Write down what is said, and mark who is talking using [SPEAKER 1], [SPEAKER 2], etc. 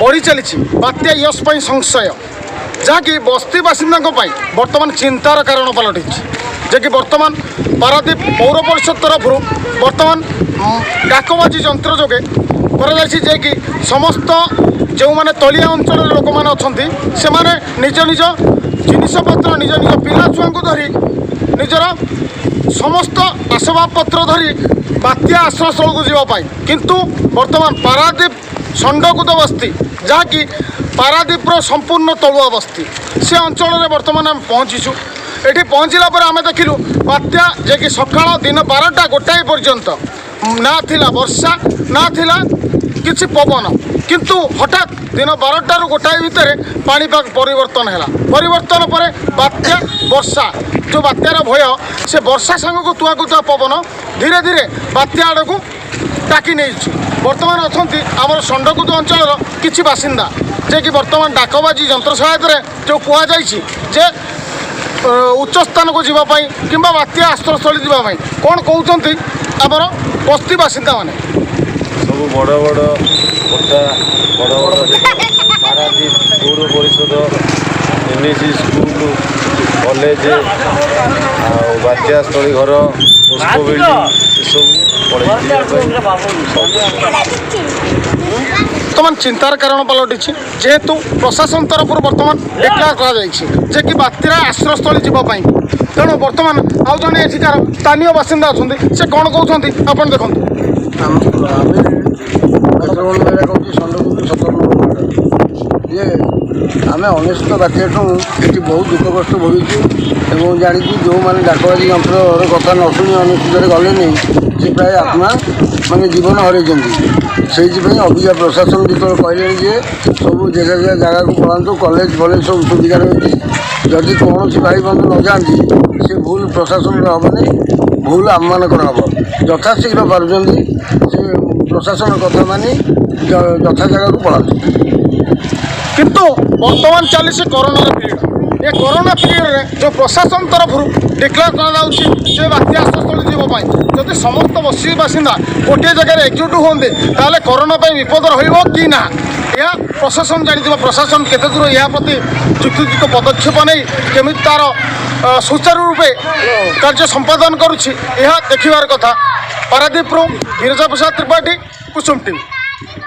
[SPEAKER 1] ବଢ଼ି ଚାଲିଛି ବାତ୍ୟା ୟସ୍ ପାଇଁ ସଂଶୟ ଯାହାକି ବସ୍ତି ବାସିନ୍ଦାଙ୍କ ପାଇଁ ବର୍ତ୍ତମାନ ଚିନ୍ତାର କାରଣ ପାଲଟିଛି ଯାହାକି ବର୍ତ୍ତମାନ ପାରାଦ୍ୱୀପ ପୌର ପରିଷଦ ତରଫରୁ ବର୍ତ୍ତମାନ ଡାକବାଜି ଯନ୍ତ୍ର ଯୋଗେ କରାଯାଇଛି ଯେକି ସମସ୍ତ ଯେଉଁମାନେ ତଳିଆ ଅଞ୍ଚଳର ଲୋକମାନେ ଅଛନ୍ତି ସେମାନେ ନିଜ ନିଜ ଜିନିଷପତ୍ର ନିଜ ନିଜ ପିଲା ଛୁଆଙ୍କୁ ଧରି ନିଜର ସମସ୍ତ ଆସବାବପତ୍ର ଧରି ବାତ୍ୟା ଆଶ୍ରୟସ୍ଥଳକୁ ଯିବା ପାଇଁ କିନ୍ତୁ ବର୍ତ୍ତମାନ ପାରାଦ୍ୱୀପ ଷଣ୍ଡକୁଦ ବସ୍ତି ଯାହାକି ପାରାଦ୍ୱୀପର ସମ୍ପୂର୍ଣ୍ଣ ତଳୁଆ ବସ୍ତି ସେ ଅଞ୍ଚଳରେ ବର୍ତ୍ତମାନ ଆମେ ପହଞ୍ଚିଛୁ ଏଠି ପହଞ୍ଚିଲା ପରେ ଆମେ ଦେଖିଲୁ ବାତ୍ୟା ଯିଏକି ସକାଳ ଦିନ ବାରଟା ଗୋଟାଏ ପର୍ଯ୍ୟନ୍ତ ନା ଥିଲା ବର୍ଷା ନା ଥିଲା କିଛି ପବନ କିନ୍ତୁ ହଠାତ୍ ଦିନ ବାରଟାରୁ ଗୋଟାଏ ଭିତରେ ପାଣିପାଗ ପରିବର୍ତ୍ତନ ହେଲା ପରିବର୍ତ୍ତନ ପରେ ବାତ୍ୟା ବର୍ଷା ଯେଉଁ ବାତ୍ୟାର ଭୟ ସେ ବର୍ଷା ସାଙ୍ଗକୁ ତୁଆକୁ ତୁଆ ପବନ ଧୀରେ ଧୀରେ ବାତ୍ୟା ଆଡ଼କୁ ଡାକି ନେଇଛୁ বর্তমান অনেক আমার ষণ্ডকুদ অঞ্চলর কিছু বাসিন্দা যে কি বর্তমান ডাকবাজি যন্ত্র সহায়তায় যে কুহযাই যে উচ্চ স্থানক যা কিংবা বাত্যা আশ্রয়স্থলী যাওয়া কোণ
[SPEAKER 2] কৌঁচ আমার বস্তি বাসিন্দা মানে সব বড় বড় কোটা বড় বড় পারাদ্বীপ পৌর পরিষদ M A C school college আ বাত্যাস্থলী ঘর এসব
[SPEAKER 1] বর্তমান চিন্তার কারণ পালটিছে যেহেতু প্রশাসন তরফ বর্তমান ডিক্লেয়ার করা যাই যে কি বাত্যা আশ্রয়স্থলী যা তেমন বর্তমান আউ জন এঠিকার স্থানীয় বাসিন্দা অনেক সে কম কৌন আপনার দেখুন
[SPEAKER 3] ଆମେ ଅନେଶତ ବାତ୍ୟାଠୁ ଏଠି ବହୁତ ଦୁଃଖ କଷ୍ଟ ଭୋଗିଛୁ ଏବଂ ଜାଣିଛୁ ଯେଉଁମାନେ ଡାକବାଜି ଯନ୍ତ୍ରର କଥା ନ ଶୁଣି ଅନେଶତରେ ଗଲେନି ସେ ପ୍ରାୟ ଆତ୍ମା ମାନେ ଜୀବନ ହରାଇଛନ୍ତି ସେଇଥିପାଇଁ ଅବିକା ପ୍ରଶାସନ ଯେତେବେଳେ କହିଲେଣି ଯେ ସବୁ ଜାଗା ଜାଗା ଜାଗାକୁ ପଳାନ୍ତୁ କଲେଜ ଫଲେଜ ସବୁ ସୁବିଧା ରହିଛି ଯଦି କୌଣସି ଭାଇବନ୍ଧୁ ନ ଯାଆନ୍ତି ସେ ଭୁଲ ପ୍ରଶାସନର ହେବନି ଭୁଲ ଆମମାନଙ୍କର ହେବ ଯଥାଶୀଘ୍ର ପାରୁଛନ୍ତି ସେ ପ୍ରଶାସନ କଥା ମାନି ଯଥା ଜାଗାକୁ ପଳାନ୍ତୁ
[SPEAKER 1] କିନ୍ତୁ ବର୍ତ୍ତମାନ ଚାଲିଛି କରୋନାର ପିରିୟଡ଼ ଏ କରୋନା ପିରିୟଡ଼ରେ ଯେଉଁ ପ୍ରଶାସନ ତରଫରୁ ଡିକ୍ଲେୟାର କରାଯାଉଛି ଯେ ବାତ୍ୟା ଆଶ୍ରୟସ୍ଥଳୀ ଯିବା ପାଇଁ ଯଦି ସମସ୍ତ ବସି ବାସିନ୍ଦା ଗୋଟିଏ ଜାଗାରେ ଏକଜୁଟ ହୁଅନ୍ତେ ତାହେଲେ କରୋନା ପାଇଁ ବିପଦ ରହିବ କି ନା ଏହା ପ୍ରଶାସନ ଜାଣିଥିବ ପ୍ରଶାସନ କେତେ ଦୂର ଏହା ପ୍ରତି ଯୁକ୍ତିଯୁକ୍ତ ପଦକ୍ଷେପ ନେଇ କେମିତି ତା'ର ସୁଚାରୁ ରୂପେ କାର୍ଯ୍ୟ ସମ୍ପାଦନ କରୁଛି ଏହା ଦେଖିବାର କଥା ପାରାଦୀପରୁ ବିରଜା ପ୍ରସାଦ ତ୍ରିପାଠୀ କୁସୁମ ଟିଭି